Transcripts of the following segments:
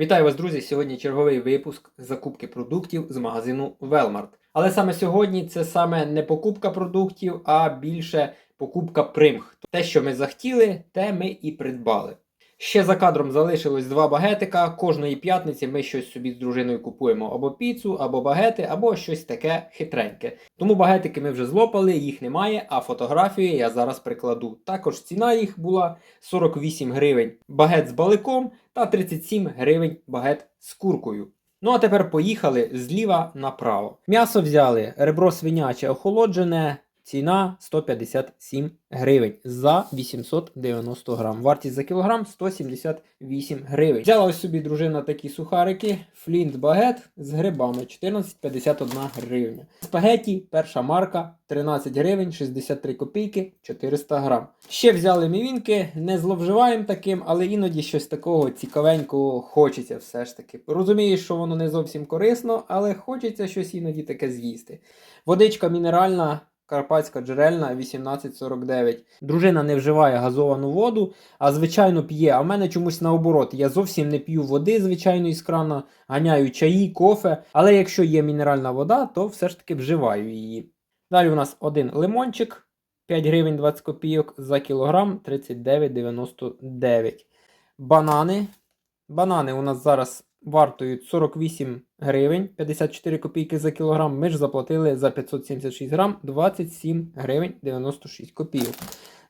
Вітаю вас, друзі! Сьогодні черговий випуск закупки продуктів з магазину Велмарт. Але саме сьогодні це саме не покупка продуктів, а більше покупка примх. Те, що ми захотіли, те ми і придбали. Ще за кадром залишилось два багетика. Кожної п'ятниці ми щось собі з дружиною купуємо або піцу, або багети, або щось таке хитреньке. Тому багетики ми вже злопали, їх немає, а фотографії я зараз прикладу. Також ціна їх була 48 гривень багет з баликом та 37 гривень багет з куркою. Ну а тепер поїхали зліва направо. М'ясо взяли, ребро свиняче охолоджене, ціна 157 гривень за 890 грам. Вартість за кілограм 178 гривень. Взяла ось собі дружина такі сухарики, флінт багет з грибами 14,51 гривня. Спагеті, перша марка 13 гривень 63 копійки 400 грам. Ще взяли мівінки, не зловживаємо таким, але іноді щось такого цікавенького хочеться все ж таки. Розумію, що воно не зовсім корисно, але хочеться щось іноді таке з'їсти. Водичка мінеральна. Карпатська джерельна 1849. Дружина не вживає газовану воду, а звичайно п'є. А в мене чомусь наоборот. Я зовсім не п'ю води, звичайно, із крана, ганяю чаї, кофе. Але якщо є мінеральна вода, то все ж таки вживаю її. Далі у нас один лимончик 5 гривень 20 копійок за кілограм 39,99. Банани. Банани у нас зараз вартують 48 гривень 54 копійки за кілограм. Ми ж заплатили за 576 грам 27 гривень 96 копійок.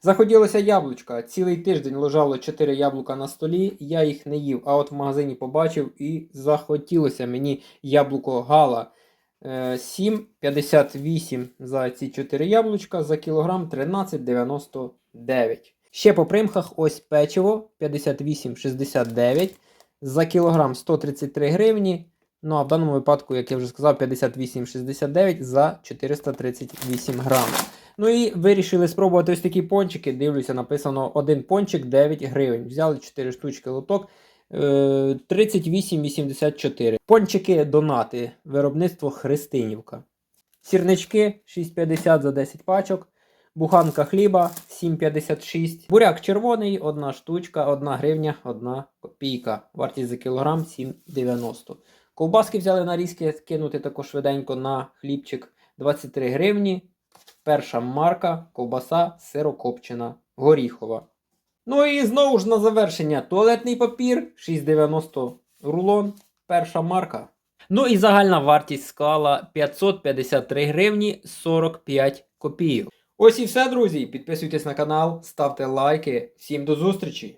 Захотілося яблучка. Цілий тиждень лежало 4 яблука на столі, я їх не їв, а от в магазині побачив і захотілося мені яблуко гала. Е, 7,58 за ці 4 яблучка за кілограм 13,99. Ще по примхах ось печиво 58,69 за кілограм 133 гривні. Ну а в даному випадку, як я вже сказав, 58,69 за 438 грам. Ну і вирішили спробувати ось такі пончики. Дивлюся, написано один пончик 9 гривень. Взяли 4 штучки лоток. е, 38,84. Пончики донати. Виробництво Христинівка. Сірнички 6,50 за 10 пачок. Буханка хліба 7,56. Буряк червоний, одна штучка, 1 гривня, 1 копійка. Вартість за кілограм 7,90. Ковбаски взяли нарізки, кинути також швиденько на хлібчик 23 гривні. Перша марка, ковбаса сирокопчена, горіхова. Ну і знову ж на завершення туалетний папір 6,90 рулон, перша марка. Ну і загальна вартість склала 553 гривні 45 копійок. Ось і все, друзі. Підписуйтесь на канал, ставте лайки. Всім до зустрічі!